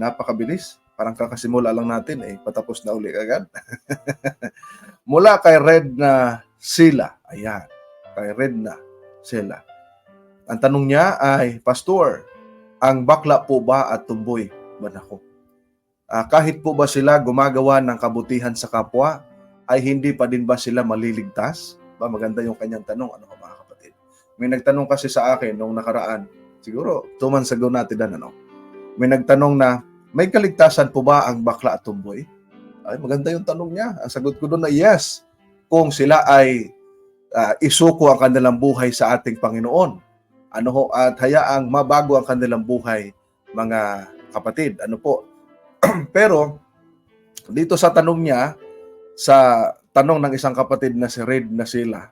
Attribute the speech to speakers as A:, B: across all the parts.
A: napakabilis. Parang kakasimula lang natin, eh, patapos na uli agad. Mula kay Red na Sila. Ayan, kay Red na Sila. Ang tanong niya ay, Pastor, ang bakla po ba at tumboy ba nako? Ah, kahit po ba sila gumagawa ng kabutihan sa kapwa, ay hindi pa din ba sila maliligtas? Ba, maganda yung kanyang tanong, ano mga kapatid? May nagtanong kasi sa akin nung nakaraan, siguro two months natin na, ano? May nagtanong na, may kaligtasan po ba ang bakla at tumboy? Ay, maganda yung tanong niya. Ang sagot ko doon na yes. Kung sila ay ah, isuko ang kanilang buhay sa ating Panginoon. Ano ho, at hayaang mabago ang kanilang buhay, mga kapatid. Ano po? Pero, dito sa tanong niya, sa tanong ng isang kapatid na si Red na sila,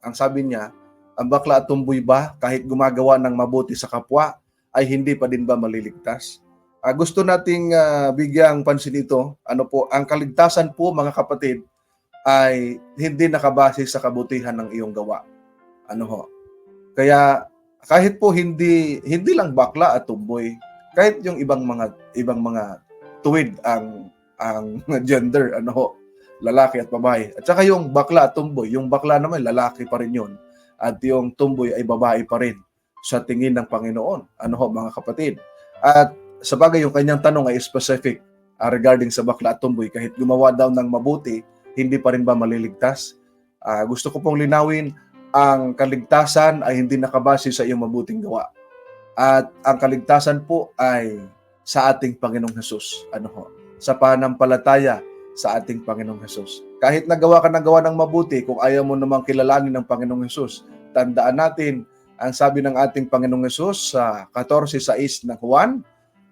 A: ang sabi niya, ang bakla at tumboy ba, kahit gumagawa ng mabuti sa kapwa, ay hindi pa din ba maliligtas? Ah, gusto nating ah, bigyang pansin ito. Ano po, ang kaligtasan po mga kapatid ay hindi nakabase sa kabutihan ng iyong gawa. Ano ho? Kaya kahit po hindi hindi lang bakla at tumboy, kahit yung ibang mga ibang mga tuwid ang ang gender ano ho, lalaki at babae. At saka yung bakla at tumboy, yung bakla naman lalaki pa rin yun at yung tumboy ay babae pa rin sa tingin ng Panginoon. Ano ho mga kapatid? At sa bagay yung kanyang tanong ay specific ah, regarding sa bakla at tumboy. Kahit gumawa daw ng mabuti, hindi pa rin ba maliligtas? Ah, gusto ko pong linawin, ang kaligtasan ay hindi nakabase sa iyong mabuting gawa. At ang kaligtasan po ay sa ating Panginoong Hesus. Ano ho? Sa pananampalataya sa ating Panginoong Hesus. Kahit nagawa ka ng gawa ng mabuti, kung ayaw mo namang kilalanin ng Panginoong Hesus, tandaan natin ang sabi ng ating Panginoong Hesus sa 14.6 ng Juan,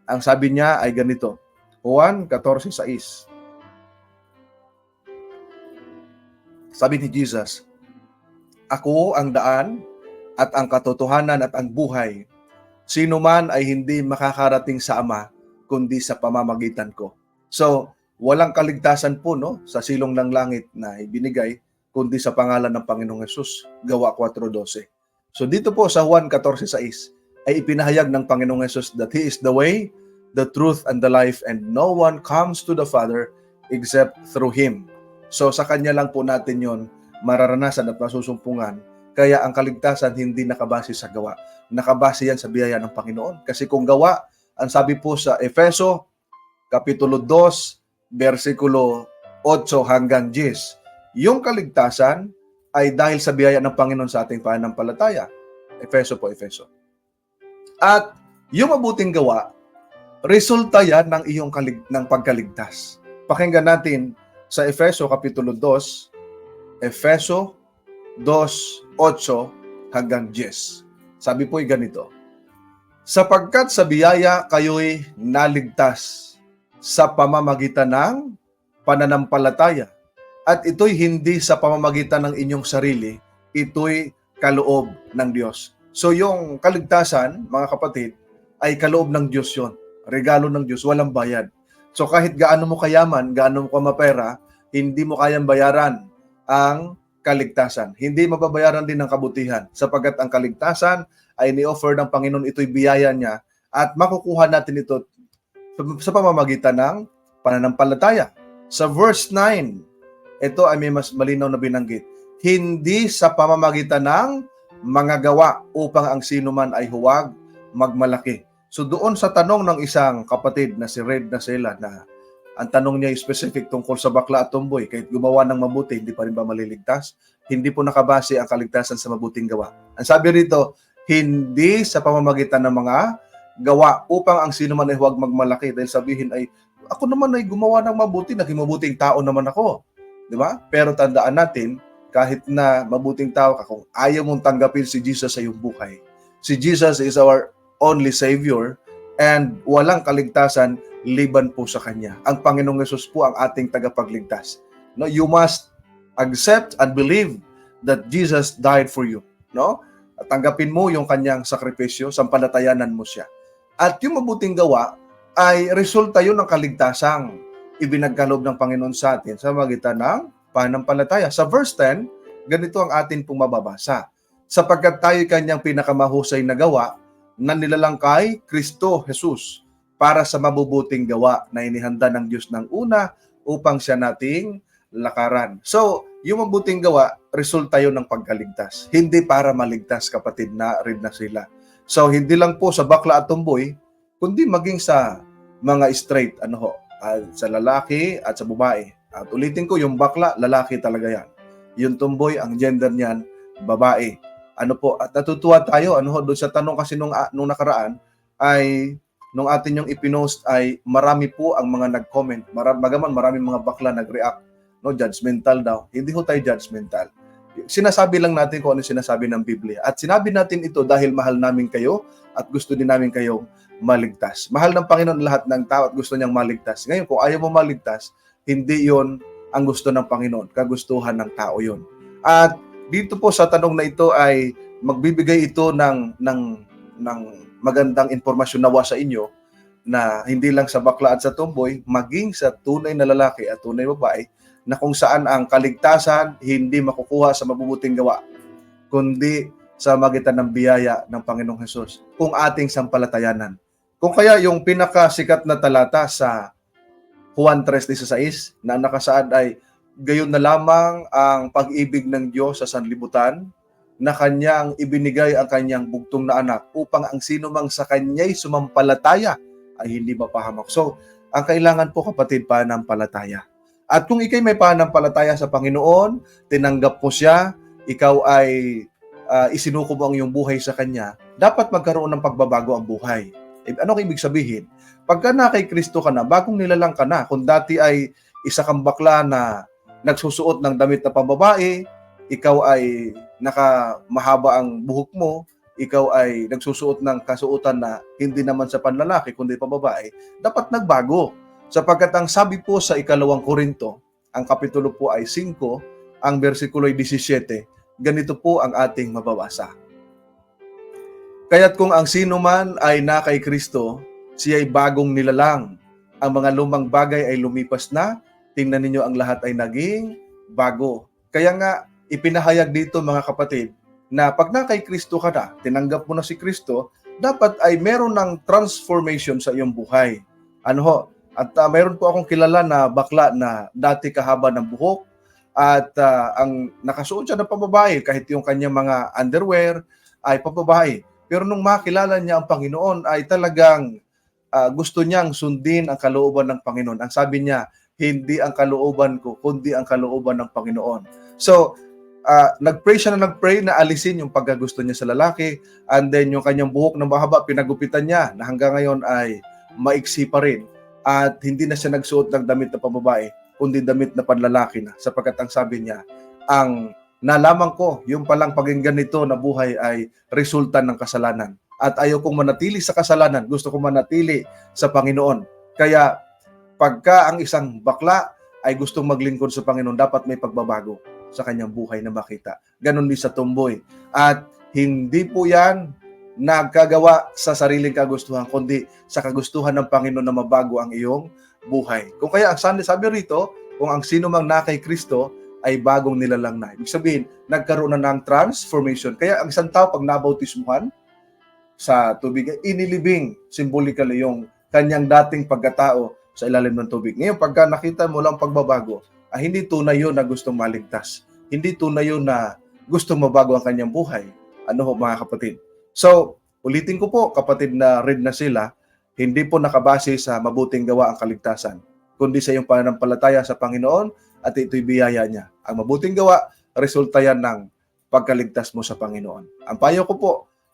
A: ang sabi niya ay ganito. Juan 14.6. Sabi ni Jesus, Ako ang daan at ang katotohanan at ang buhay. Sino man ay hindi makakarating sa Ama kundi sa pamamagitan ko. So, walang kaligtasan po no sa silong ng langit na ibinigay kundi sa pangalan ng Panginoong Yesus. Gawa 4.12. So dito po sa Juan 14.6 ay ipinahayag ng Panginoong Yesus that He is the way, the truth, and the life and no one comes to the Father except through Him. So sa Kanya lang po natin yon mararanasan at masusumpungan. Kaya ang kaligtasan hindi nakabase sa gawa. Nakabase yan sa biyaya ng Panginoon. Kasi kung gawa, ang sabi po sa Efeso, Kapitulo 2, versikulo 8 hanggang 10, yung kaligtasan ay dahil sa biyaya ng Panginoon sa ating pananampalataya. Efeso po, Efeso. At yung mabuting gawa, resulta yan ng iyong kalig ng pagkaligtas. Pakinggan natin sa Efeso Kapitulo 2, Efeso 2:8 hanggang 10. Sabi po'y ganito, Sapagkat sa biyaya kayo'y naligtas sa pamamagitan ng pananampalataya. At ito'y hindi sa pamamagitan ng inyong sarili, ito'y kaloob ng Diyos. So yung kaligtasan, mga kapatid, ay kaloob ng Diyos yon. Regalo ng Diyos, walang bayad. So kahit gaano mo kayaman, gaano mo kamapera, hindi mo kayang bayaran ang kaligtasan. Hindi mababayaran din ng kabutihan sapagkat ang kaligtasan ay ni-offer ng Panginoon ito'y biyaya niya at makukuha natin ito sa pamamagitan ng pananampalataya. Sa verse 9, ito ay may mas malinaw na binanggit. Hindi sa pamamagitan ng mga gawa upang ang sino man ay huwag magmalaki. So doon sa tanong ng isang kapatid na si Red na sila na ang tanong niya specific tungkol sa bakla at tumboy, kahit gumawa ng mabuti, hindi pa rin ba maliligtas? Hindi po nakabase ang kaligtasan sa mabuting gawa. Ang sabi rito, hindi sa pamamagitan ng mga gawa upang ang sino man ay huwag magmalaki dahil sabihin ay ako naman ay gumawa ng mabuti, naging mabuting tao naman ako. Di ba? Pero tandaan natin, kahit na mabuting tao ka, kung ayaw mong tanggapin si Jesus sa iyong buhay, si Jesus is our only Savior and walang kaligtasan liban po sa Kanya. Ang Panginoong Yesus po ang ating tagapagligtas. No, you must accept and believe that Jesus died for you. No? At tanggapin mo yung kanyang sakripisyo, sampalatayanan mo siya. At yung mabuting gawa ay resulta yun ng kaligtasang ibinagkaloob ng Panginoon sa atin sa magitan ng panampalataya. Sa verse 10, ganito ang atin pong mababasa. Sapagkat tayo kanyang pinakamahusay na gawa na nilalang kay Kristo Jesus para sa mabubuting gawa na inihanda ng Diyos ng una upang siya nating lakaran. So, yung mabuting gawa, resulta yun ng pagkaligtas. Hindi para maligtas, kapatid na rin na sila. So, hindi lang po sa bakla at tumboy, kundi maging sa mga straight, ano ho, sa lalaki at sa babae. At ulitin ko, yung bakla, lalaki talaga yan. Yung tumboy, ang gender niyan, babae. Ano po, at natutuwa tayo, ano doon sa tanong kasi nung, ah, nung nakaraan, ay nung atin yung ipinost ay marami po ang mga nag-comment. Mara, bagaman marami mga bakla nag-react, no, judgmental daw. Hindi ho tayo judgmental. Sinasabi lang natin kung ano sinasabi ng Biblia. At sinabi natin ito dahil mahal namin kayo at gusto din namin kayong maligtas. Mahal ng Panginoon lahat ng tao at gusto niyang maligtas. Ngayon, kung ayaw mo maligtas, hindi yon ang gusto ng Panginoon. Kagustuhan ng tao yon. At dito po sa tanong na ito ay magbibigay ito ng ng ng magandang impormasyon nawa sa inyo na hindi lang sa bakla at sa tomboy, maging sa tunay na lalaki at tunay na babae na kung saan ang kaligtasan hindi makukuha sa mabubuting gawa, kundi sa magitan ng biyaya ng Panginoong Hesus, kung ating sampalatayanan. Kung kaya yung pinakasikat na talata sa Juan 3.16 na nakasaad ay gayon na lamang ang pag-ibig ng Diyos sa sanlibutan na kanyang ibinigay ang kanyang bugtong na anak upang ang sino mang sa kanya'y sumampalataya ay hindi mapahamak. So, ang kailangan po kapatid, pananampalataya. At kung ikay may pananampalataya sa Panginoon, tinanggap mo siya, ikaw ay uh, isinuko mo ang iyong buhay sa Kanya, dapat magkaroon ng pagbabago ang buhay. Eh, ano ibig sabihin? Pagka na kay Kristo ka na, bagong nilalang ka na. Kung dati ay isa kang bakla na nagsusuot ng damit na pambabae, ikaw ay nakamahaba ang buhok mo, ikaw ay nagsusuot ng kasuotan na hindi naman sa panlalaki kundi pababae, dapat nagbago. Sapagkat ang sabi po sa ikalawang Korinto, ang kapitulo po ay 5, ang versikulo ay 17, ganito po ang ating mababasa. Kaya't kung ang sino man ay na kay Kristo, siya ay bagong nilalang. Ang mga lumang bagay ay lumipas na, tingnan ninyo ang lahat ay naging bago. Kaya nga, ipinahayag dito mga kapatid, na pag na kay Kristo ka na, tinanggap mo na si Kristo, dapat ay meron ng transformation sa iyong buhay. Ano ho? At uh, mayroon po akong kilala na bakla na dati kahaba ng buhok at uh, ang nakasuot siya ng pababae kahit yung kanyang mga underwear ay pababae. Pero nung makilala niya ang Panginoon ay talagang uh, gusto niyang sundin ang kalooban ng Panginoon. Ang sabi niya, hindi ang kalooban ko, kundi ang kalooban ng Panginoon. So, uh, nag-pray siya na nag-pray na alisin yung pagkagusto niya sa lalaki and then yung kanyang buhok na mahaba, pinagupitan niya na hanggang ngayon ay maiksi pa rin at hindi na siya nagsuot ng damit na pambabae kundi damit na panlalaki na sapagkat ang sabi niya, ang nalaman ko, yung palang paging ganito na buhay ay resulta ng kasalanan. At ayaw kong manatili sa kasalanan, gusto kong manatili sa Panginoon. Kaya pagka ang isang bakla ay gustong maglingkod sa Panginoon, dapat may pagbabago sa kanyang buhay na makita. Ganon din sa tumboy. At hindi po yan nagkagawa sa sariling kagustuhan, kundi sa kagustuhan ng Panginoon na mabago ang iyong buhay. Kung kaya ang sabi, sabi rito, kung ang sino mang na Kristo ay bagong nilalang na. Ibig sabihin, nagkaroon na ng transformation. Kaya ang isang tao pag nabautismuhan sa tubig, inilibing symbolically yung kanyang dating pagkatao sa ilalim ng tubig. Ngayon, pagka nakita mo lang pagbabago, ay hindi tunay yun na gustong maligtas. Hindi tunay yun na gustong mabago ang kanyang buhay. Ano ho mga kapatid? So, ulitin ko po, kapatid na red na sila, hindi po nakabase sa mabuting gawa ang kaligtasan, kundi sa iyong pananampalataya sa Panginoon at ito'y biyaya niya. Ang mabuting gawa, resulta yan ng pagkaligtas mo sa Panginoon. Ang payo ko po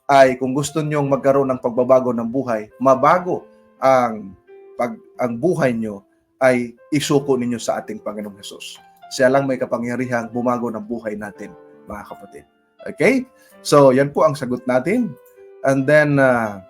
A: ay kung gusto niyong magkaroon ng pagbabago ng buhay, mabago ang pag ang buhay niyo ay isuko ninyo sa ating Panginoong Hesus. Siya lang may kapangyarihang bumago ng buhay natin, mga kapatid. Okay? So, yan po ang sagot natin. And then, uh,